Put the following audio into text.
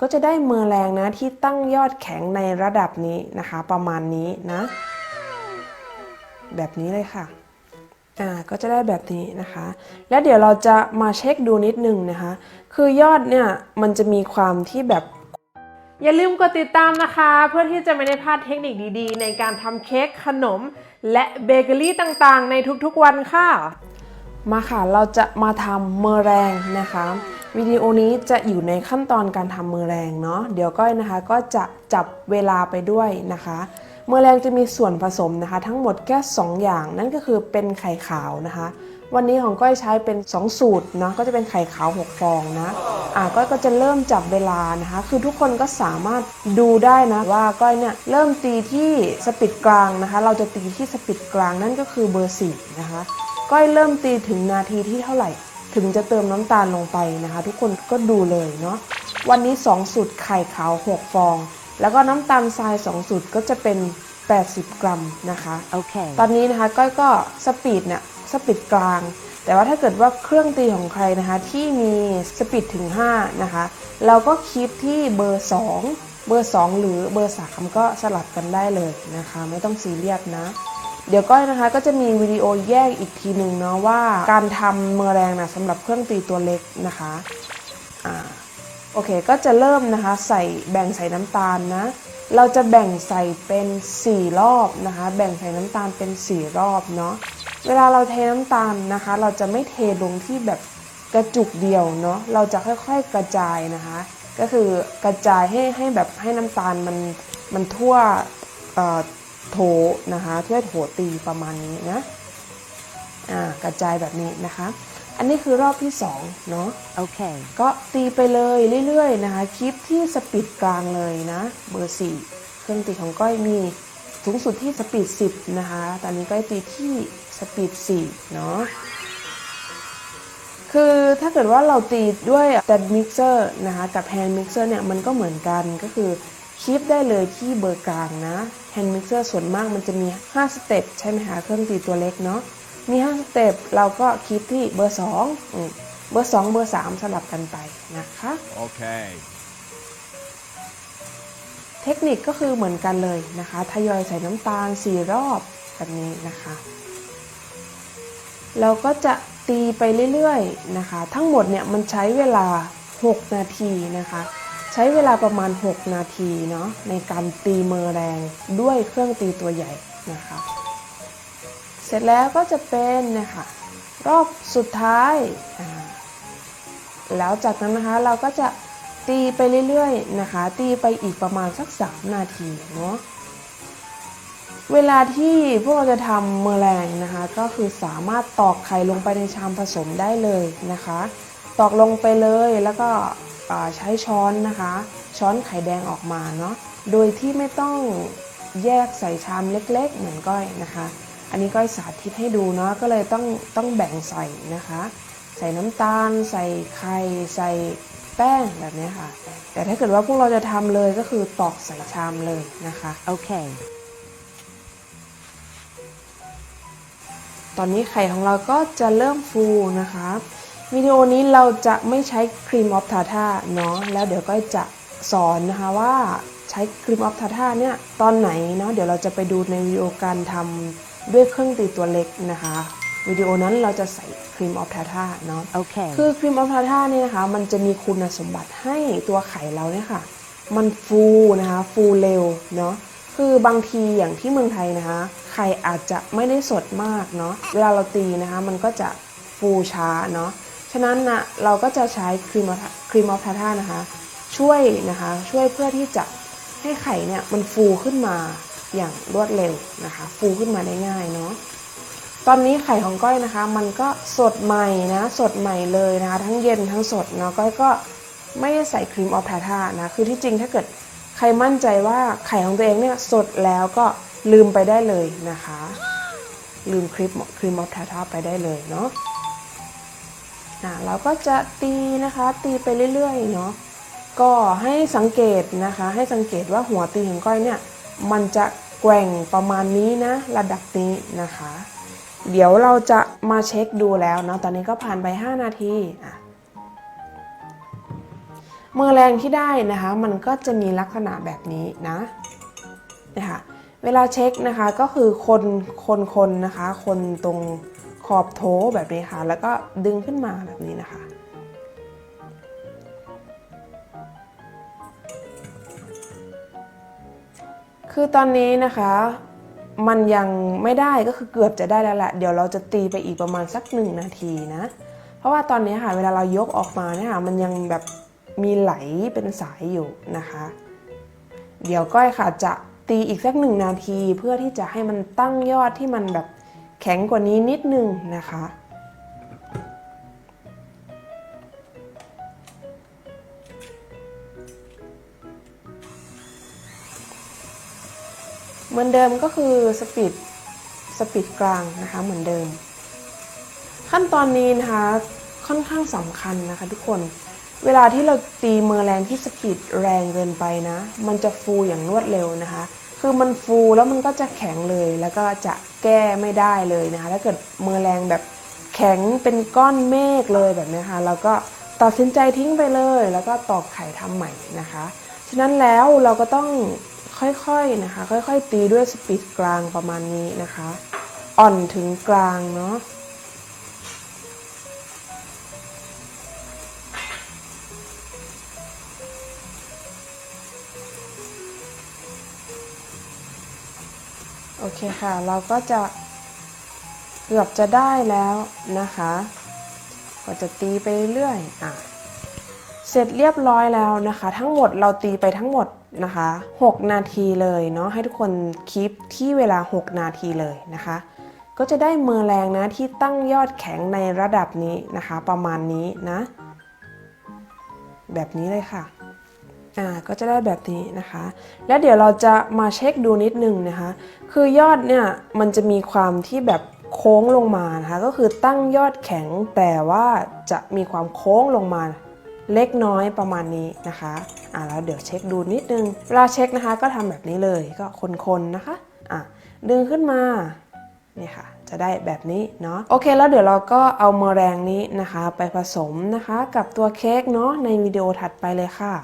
ก็จะได้เมอแรงนะที่ตั้งยอดแข็งในระดับนี้นะคะ ประมาณนี้นะ แบบนี้เลยค่ะอ่าก็จะได้แบบนี้นะคะ แล้วเดี๋ยวเราจะมาเช็คดูนิดนึงนะคะ คือยอดเนี่ยมันจะมีความที่แบบ อย่าลืมกดติดตามนะคะ เพื่อที่จะไม่ได้พลาดเทคนิคดีๆ ในการทำเค้กขนม และเบเกอรี่ต่างๆ ในทุกๆวันค่ะ มาค่ะ เราจะมาทำเมอแรงนะคะ วิดีโอนี้จะอยู่ในขั้นตอนการทำเมอแรงเนาะ เดี๋ยวก้อยนะคะก็จะจับเวลาไปด้วยนะคะ เมอแรงจะมีส่วนผสมนะคะ ทั้งหมดแค่2อย่าง นั่นก็คือเป็นไข่ขาวนะคะ วันนี้ของก้อยใช้เป็น 2 สูตรเนาะ ก็จะเป็นไข่ขาว 6 ฟองนะ อ่าก้อยก็จะเริ่มจับเวลานะคะ คือทุกคนก็สามารถดูได้นะว่าก้อยเนี่ยเริ่มตีที่สปีดกลางนะคะ เราจะตีที่สปีดกลางนั่นก็คือเบอร์สี่นะคะ ก้อยเริ่มตีถึงนาทีที่เท่าไหร่ ถึงจะเติมน้ำตาลลงไปนะคะ ทุกคนก็ดูเลยเนาะวันนี้ 2 สูตรไข่ขาว 6 ฟอง แล้วก็น้ำตาลทราย 2 สูตรก็จะเป็น 80 กรัมนะคะ Okay. ตอนนี้นะคะก้อยก็สปีดเนี่ยสปีดกลาง แต่ว่าถ้าเกิดว่าเครื่องตีของใครนะคะ ที่มีสปีดถึง 5 นะคะ เราก็คีปที่เบอร์ 2 เบอร์ 2 หรือเบอร์ 3 ก็สลับกันได้เลยนะคะ ไม่ต้องซีเรียสนะ เดี๋ยวก้อยนะคะก็จะมีวิดีโอแยกอีกทีหนึ่งเนาะว่าการทำเมอแรงนะสำหรับเครื่องตีตัวเล็กนะคะอ่าโอเคก็จะเริ่มนะคะใส่แบ่งใส่น้ำตาลนะเราจะแบ่งใส่เป็น 4 รอบนะคะ แบ่งใส่น้ำตาลเป็น 4 รอบเนาะเวลาเราเทน้ำตาลนะคะ เราจะไม่เทลงที่แบบกระจุกเดียวเนาะเราจะค่อยๆกระจายนะคะ ก็คือกระจายให้ให้แบบให้น้ำตาลมันมันทั่วเอ่อ โถนะคะทั่วโถตีประมาณนี้นะอ่ากระจายแบบนี้นะคะ อันนี้คือรอบที่สองเนาะ Okay. ก็ตีไปเลยเรื่อยๆนะคะคลิปที่สปีดกลางเลยนะเบอร์4เครื่องตีของก้อยมีสูงสุดที่สปีด10นะคะตอนนี้ก้อยตีที่สปีด4เนาะคือถ้าเกิดว่าเราตีด้วยแต่มิกเซอร์นะคะกับแฮนด์มิกเซอร์เนี่ยมันก็เหมือนกันก็คือ คลิปได้เลยที่เบอร์กลางนะแฮนด์มิกเซอร์ส่วนมากมันจะมี 5 สเต็ปใช่ไหมคะเครื่องตีตัวเล็กเนาะมี 5 สเต็ปเราก็คลิปที่เบอร์2อืมเบอร์ 2 เบอร์ 3 สลับกันไปนะคะ Okay. เทคนิคก็คือเหมือนกันเลยนะคะทยอยใส่น้ำตาล 4 รอบแบบนี้นะคะ เราก็จะตีไปเรื่อยๆนะคะ ทั้งหมดเนี่ยมันใช้เวลา 6 นาทีนะคะ ใช้เวลาประมาณ 6 นาทีเนาะในการตีเมอแรงด้วยเครื่องตีตัวใหญ่นะคะ เสร็จแล้วก็จะเป็นนะคะรอบสุดท้าย แล้วจากนั้นนะคะเราก็จะตีไปเรื่อยๆนะคะ ตีไปอีกประมาณสัก 3 นาทีเนาะเวลาที่พวกเราจะทำเมอแรงนะคะ ก็คือสามารถตอกไข่ลงไปในชามผสมได้เลยนะคะ ตอกลงไปเลยแล้วก็ ใช้ช้อนนะคะ ช้อนไข่แดงออกมาเนาะโดยที่ไม่ต้องแยกใส่ชามเล็กๆ เหมือนก้อยนะคะ อันนี้ก้อยสาธิตให้ดูเนาะก็เลยต้องต้องแบ่งใส่นะคะ ใส่น้ำตาล ใส่ไข่ใส่แป้งแบบนี้ค่ะ แต่ถ้าเกิดว่าพวกเราจะทำเลยก็คือตอกใส่ชามเลยนะคะ Okay. ตอนนี้ไข่ของเราก็จะเริ่มฟูนะคะ วิดีโอนี้เราจะไม่ใช้ครีมออฟทาท่าเนาะแล้วเดี๋ยวก็จะสอนนะคะว่าใช้ครีมออฟทาท่าเนี่ยตอนไหนเนาะเดี๋ยวเราจะไปดูในวิดีโอการทำด้วยเครื่องตีตัวเล็กนะคะวิดีโอนั้นเราจะใส่ครีมออฟทาท่าเนาะ Okay. คือครีมออฟทาท่าเนี่ยนะคะมันจะมีคุณสมบัติให้ตัวไข่เราเนี่ยค่ะมันฟูนะคะฟูเร็วเนาะคือบางทีอย่างที่เมืองไทยนะคะไข่อาจจะไม่ได้สดมากเนาะเวลาเราตีนะคะมันก็จะฟูช้าเนาะ ฉะนั้นนะเราก็จะใช้ครีมครีมออฟทาท่านะคะ ช่วยนะคะช่วยเพื่อที่จะให้ไข่เนี่ยมันฟูขึ้นมาอย่างรวดเร็วนะคะ ฟูขึ้นมาได้ง่ายเนาะตอนนี้ไข่ของก้อยนะคะ มันก็สดใหม่นะสดใหม่เลยนะคะ ทั้งเย็นทั้งสดเนาะก้อยก็ไม่ได้ใส่ครีมออฟทาท่านะคือที่จริงถ้าเกิดใครมั่นใจว่าไข่ของตัวเองเนี่ยสดแล้วก็ลืมไปได้เลยนะคะ ลืมครีมครีมออฟทาท่าไปได้เลยเนาะ อะเราก็จะตีนะคะตีไปเรื่อยๆเนาะก็ให้สังเกตนะคะ ให้สังเกตว่าหัวตีของก้อยเนี่ยมันจะแกว่งประมาณนี้นะระดับนี้นะคะ เดี๋ยวเราจะมาเช็คดูแล้วเนาะตอนนี้ก็ผ่านไป 5 นาทีอะเมอร์แรงที่ได้นะคะ มันก็จะมีลักษณะแบบนี้นะนะคะเวลาเช็คนะคะก็คือคนคนคนนะคะ คนตรง อบโถแบบนี้ค่ะ แล้วก็ดึงขึ้นมาแบบนี้นะคะ คือตอนนี้นะคะมันยังไม่ได้ก็คือเกือบจะได้แล้วแหละ เดี๋ยวเราจะตีไปอีกประมาณสักหนึ่งนาทีนะ เพราะว่าตอนนี้ค่ะเวลาเรายกออกมาเนี่ยค่ะมันยังแบบมีไหลเป็นสายอยู่นะคะ เดี๋ยวก้อยค่ะจะตีอีกสักหนึ่งนาทีเพื่อที่จะให้มันตั้งยอดที่มันแบบ แข็งกว่านี้นิดนึงนะคะ เหมือนเดิมก็คือสปีดสปีดกลางนะคะเหมือนเดิม ขั้นตอนนี้นะคะค่อนข้างสำคัญนะคะทุกคนเวลาที่เราตีเมอแรงที่สปีดแรงเกินไปนะ มันจะฟูอย่างรวดเร็วนะคะ คือมันฟูแล้วมันก็จะแข็งเลย แล้วก็จะแก้ไม่ได้เลยนะคะถ้าเกิดเมอแรงแบบแข็งเป็นก้อนเมฆเลยแบบนี้ค่ะเราก็ตัดสินใจทิ้งไปเลย แล้วก็ตอกไข่ทำใหม่นะคะ ฉะนั้นแล้วเราก็ต้องค่อยๆนะคะ ค่อยๆ ตีด้วยสปีดกลางประมาณนี้นะคะ อ่อนถึงกลางเนาะ โอเคค่ะ เราก็จะเกือบจะได้แล้วนะคะ ก็จะตีไปเรื่อยอะเสร็จเรียบร้อยแล้วนะคะ ทั้งหมดเราตีไปทั้งหมดนะคะ 6 นาทีเลยเนาะให้ทุกคนคลิปที่เวลา 6 นาทีเลยนะคะ ก็จะได้มือแรงนะที่ตั้งยอดแข็งในระดับนี้นะคะ ประมาณนี้นะ แบบนี้เลยค่ะ อ่าก็จะได้แบบนี้นะคะ แล้วเดี๋ยวเราจะมาเช็คดูนิดนึงนะคะ คือยอดเนี่ยมันจะมีความที่แบบโค้งลงมานะคะ ก็คือตั้งยอดแข็งแต่ว่าจะมีความโค้งลงมาเล็กน้อยประมาณนี้นะคะ อ่าแล้วเดี๋ยวเช็คดูนิดนึง เวลาเช็คนะคะก็ทำแบบนี้เลยก็คนๆนะคะ อะดึงขึ้นมานี่ค่ะ จะได้แบบนี้เนาะ โอเค แล้วเดี๋ยวเราก็เอาเมอแรงนี้นะคะ ไปผสมนะคะ กับตัวเค้กเนาะในวิดีโอถัดไปเลยค่ะ